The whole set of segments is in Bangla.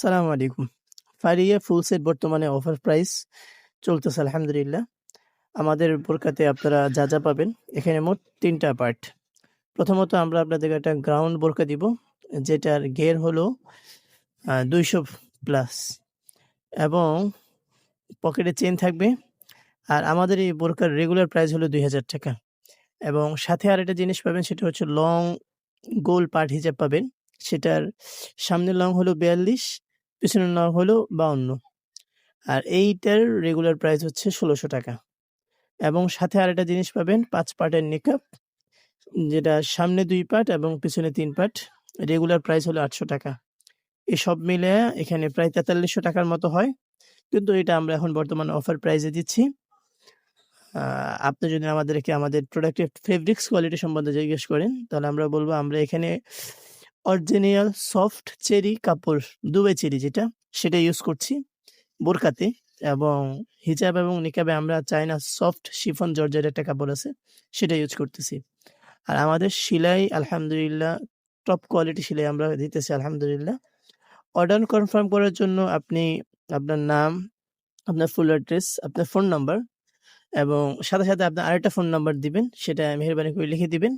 সালাম আলাইকুম। ফারিয়া ফুল সেট বর্তমানে অফার প্রাইস চলতেছে আলহামদুলিল্লাহ। আমাদের বোরকাতে আপনারা যা যা পাবেন, এখানে মোট তিনটা পার্ট প্রথমত আমরা আপনাদেরকে একটা গ্রাউন্ড বোরকা দিব, যেটার গের হলো দুইশো প্লাস এবং পকেটে চেন থাকবে, আর আমাদের এই বোরকার রেগুলার প্রাইস হলো দুই হাজার টাকা। এবং সাথে আর একটা জিনিস পাবেন, সেটা হচ্ছে লং গোল পার্ট হিসাব পাবেন। সেটার সামনের লং হলো বিয়াল্লিশ পিছনের লং হলো বাউন্ন আর এইটার রেগুলার প্রাইস হচ্ছে ষোলোশো টাকা। এবং সাথে আর একটা জিনিস পাবেন, পাঁচ পার্টের নিকাপ যেটা সামনে দুই পার্ট এবং পিছনে তিন পার্ট রেগুলার প্রাইস হলো আটশো টাকা। এসব মিলে এখানে প্রায় তেতাল্লিশশো টাকার মতো হয়। কিন্তু এটা আমরা এখন বর্তমানে অফার প্রাইসে দিচ্ছি। আপনি যদি আমাদেরকে আমাদের প্রোডাক্টের ফেব্রিক্স কোয়ালিটি সম্বন্ধে জিজ্ঞেস করেন, তাহলে আমরা বলব আমরা এখানে অরিজিনাল সফট চেরি কাপড় দুবাই চেরি যেটা, সেটা ইউজ করছি বোরকাতে এবং হিজাব এবং নিকাবে আমরা চাইনা সফট শিফন জর্জের একটা কাপড় আছে, সেটা ইউজ করতেছি। আর আমাদের সেলাই, আলহামদুলিল্লাহ টপ কোয়ালিটি সেলাই আমরা দিতেছি, আলহামদুলিল্লাহ। অর্ডার কনফার্ম করার জন্য আপনি আপনার নাম, আপনার ফুল অ্যাড্রেস আপনার ফোন নাম্বার এবং সাথে সাথে আপনার আরেকটা ফোন নাম্বার দিবেন, সেটা মেহরবানি করে লিখে দিবেন।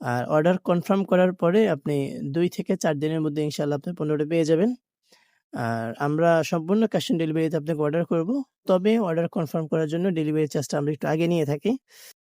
আর অর্ডার কনফার্ম করার পরে আপনি দুই থেকে চার দিনের মধ্যে ইনশাল্লাহ আপনি পণ্যটা পেয়ে যাবেন। আর আমরা সম্পূর্ণ ক্যাশ অন ডেলিভারিতে আপনাকে অর্ডার করব। তবে অর্ডার কনফার্ম করার জন্য ডেলিভারি চার্জটা আমরা একটু আগে নিয়ে থাকি।